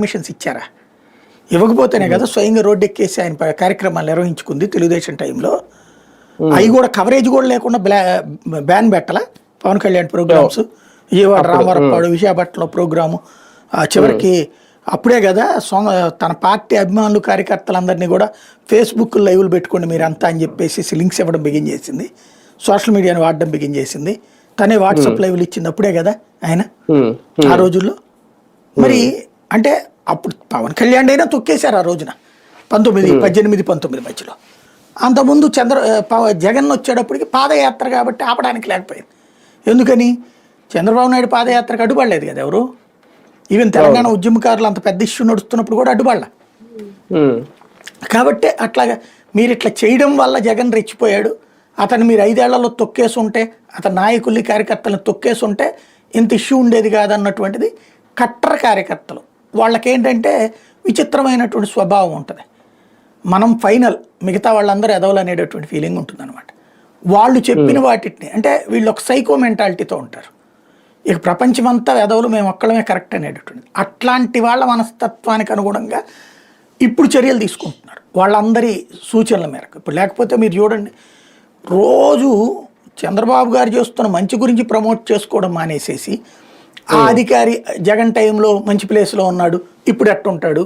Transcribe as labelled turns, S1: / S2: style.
S1: Permissions ఇచ్చారా? ఇవ్వకపోతేనే కదా స్వయంగా రోడ్డు ఎక్కేసి ఆయన కార్యక్రమాలు నిర్వహించుకుంది తెలుగుదేశం టైంలో. అవి కూడా కవరేజ్ కూడా లేకుండా బ్యాన్ పెట్టాల? పవన్ కళ్యాణ్ ప్రోగ్రామ్స్ విజయవాడ రామవరపాడు విశాఖపట్నంలో ప్రోగ్రాము చివరికి అప్పుడే కదా సొంగ తన పార్టీ అభిమానులు కార్యకర్తలందరినీ కూడా ఫేస్బుక్ లైవ్లు పెట్టుకోండి మీరు అంతా అని చెప్పేసి లింక్స్ ఇవ్వడం బిగిన్ చేసింది. సోషల్ మీడియాని వాడడం బిగిన్ చేసింది. తనే వాట్సాప్ లైవ్లు ఇచ్చింది అప్పుడే కదా ఆయన. ఆ రోజుల్లో. మరి అంటే అప్పుడు పవన్ కళ్యాణ్ అయినా తొక్కేశారు ఆ రోజున. పంతొమ్మిది పద్దెనిమిది పంతొమ్మిది మధ్యలో. అంతకుముందు చంద్ర జగన్ వచ్చేటప్పటికి పాదయాత్ర కాబట్టి ఆపడానికి లేకపోయింది. ఎందుకని? చంద్రబాబు నాయుడు పాదయాత్రకు అడ్డుపడలేదు కదా ఎవరు? ఈవెన్ తెలంగాణ ఉద్యమకారులు అంత పెద్ద ఇష్యూ నడుస్తున్నప్పుడు కూడా అడ్డుపడలే.
S2: ఉమ్,
S1: కాబట్టి అట్లాగా మీరు ఇట్లా చేయడం వల్ల జగన్ రెచ్చిపోయాడు. అతను మీరు ఐదేళ్ళలో తొక్కేసి ఉంటే అతని నాయకుల్ని కార్యకర్తలను తొక్కేసి ఉంటే ఇంత ఇష్యూ ఉండేది కాదన్నటువంటిది కట్టర్ కార్యకర్తలు. వాళ్ళకేంటంటే విచిత్రమైనటువంటి స్వభావం ఉంటుంది. మనం ఫైనల్ మిగతా వాళ్ళందరూ ఎదవలు అనేటటువంటి ఫీలింగ్ ఉంటుంది అనమాట వాళ్ళు చెప్పిన వాటిని అంటే వీళ్ళు ఒక సైకో మెంటాలిటీతో ఉంటారు. ఇక ప్రపంచమంతా ఎదవలు మేము ఒక్కడమే కరెక్ట్ అనేటటువంటిది. అట్లాంటి వాళ్ళ మనస్తత్వానికి అనుగుణంగా ఇప్పుడు చర్యలు తీసుకుంటున్నారు. వాళ్ళందరి సూచనల మేరకు. ఇప్పుడు లేకపోతే మీరు చూడండి రోజు చంద్రబాబు గారు చేస్తున్న మంచి గురించి ప్రమోట్ చేసుకోవడం మానేసేసి ఆ అధికారి జగన్ టైంలో మంచి ప్లేస్లో ఉన్నాడు. ఇప్పుడు ఎట్టుంటాడు?